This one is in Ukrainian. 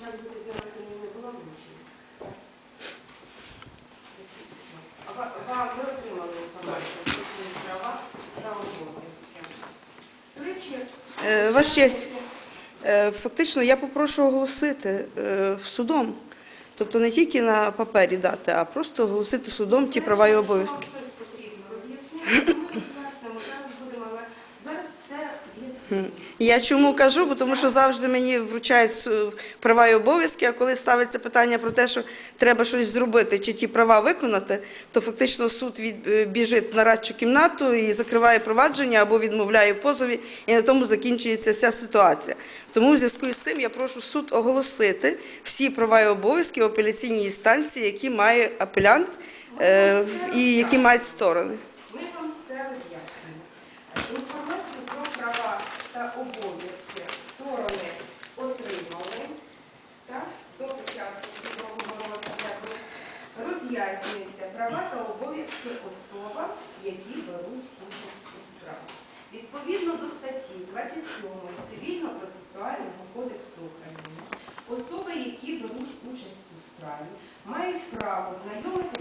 почали запізнилася, я не була вручена. А ви отримали інформацію що про права та обов'язки. До речі, е, Ваш честь, е, фактично я попрошу оголосити е, судом, тобто не тільки на папері дати, а просто оголосити судом ті права і обов'язки. Зараз я чому кажу? Бо тому що завжди мені вручають права і обов'язки, а коли ставиться питання про те, що треба щось зробити чи ті права виконати, то фактично суд е, біжить на радчу кімнату і закриває провадження або відмовляє позові, і на тому закінчується вся ситуація. Тому в зв'язку з цим я прошу суд оголосити всі права і обов'язки в апеляційній інстанції, які має апелянт е, і які мають сторони. Ми вам все роз'яснимо. Інформацію про права та обов'язки сторони отримали до початку судового розгляду. Роз'яснюються права та обов'язки особа, які беруть участь у справі. Відповідно до статті 27 Цивільно-процесуального кодексу України, особи, які беруть участь у справі, мають право знайомитися